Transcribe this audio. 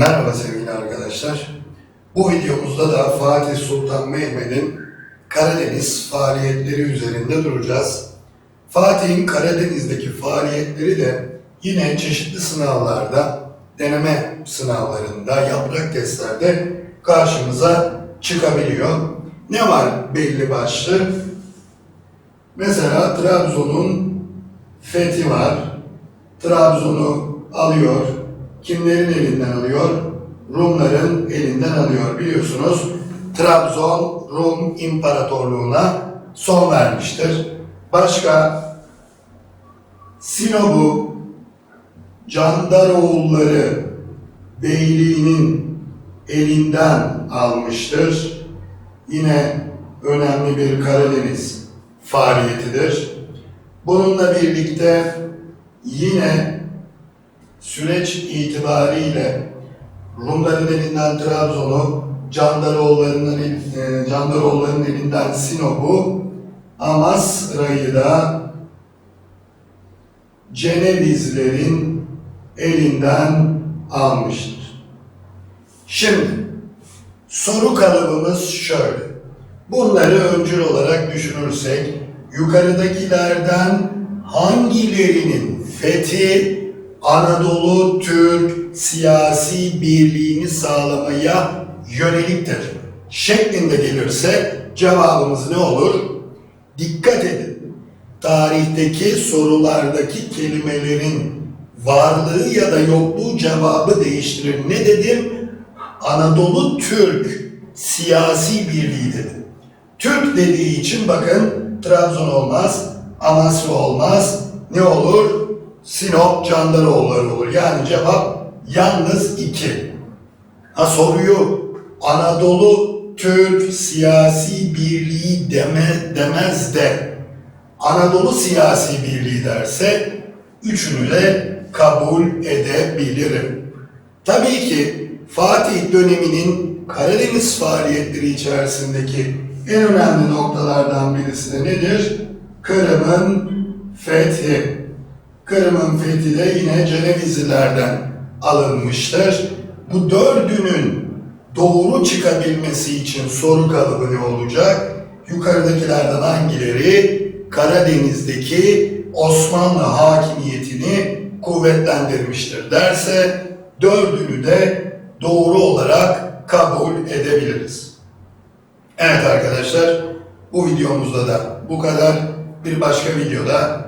Merhaba sevgili arkadaşlar. Bu videomuzda da Fatih Sultan Mehmet'in Karadeniz faaliyetleri üzerinde duracağız. Fatih'in Karadeniz'deki faaliyetleri de yine çeşitli sınavlarda, deneme sınavlarında, yaprak testlerde karşımıza çıkabiliyor. Ne var belli başlı? Mesela Trabzon'un fethi var. Trabzon'u alıyor. Kimlerin elinden alıyor? Rumların elinden alıyor. Biliyorsunuz Trabzon Rum İmparatorluğu'na son vermiştir. Başka Sinop'u Candaroğulları Beyliği'nin elinden almıştır. Yine önemli bir Karadeniz faaliyetidir. Bununla birlikte yine süreç itibariyle Rumların elinden Trabzon'u, Candaroğulları'nın e, Candaroğulları'nın elinden Sinop'u, Amasra'yı da Cenevizlerin elinden almıştır. Şimdi soru kalıbımız şöyle. Bunları öncül olarak düşünürsek yukarıdakilerden hangilerinin fethi Anadolu Türk siyasi birliğini sağlamaya yöneliktir şeklinde gelirse cevabımız ne olur? Dikkat edin. Tarihteki sorulardaki kelimelerin varlığı ya da yokluğu cevabı değiştirir. Ne dedim? Anadolu Türk siyasi birliği dedim. Türk dediği için bakın Trabzon olmaz, Amasya olmaz. Ne olur? Sinop Candaroğulları olur. Yani cevap yalnız iki. Ha soruyu Anadolu Türk siyasi birliği deme, demez de Anadolu siyasi birliği derse üçünü de kabul edebilirim. Tabii ki Fatih döneminin Karadeniz faaliyetleri içerisindeki en önemli noktalardan birisi de nedir? Kırım'ın fethi. Kırım'ın fethi de yine Cenevizlilerden alınmıştır. Bu dördünün doğru çıkabilmesi için soru kalıbı ne olacak? Yukarıdakilerden hangileri Karadeniz'deki Osmanlı hakimiyetini kuvvetlendirmiştir derse dördünü de doğru olarak kabul edebiliriz. Evet arkadaşlar bu videomuzda da bu kadar. Bir başka videoda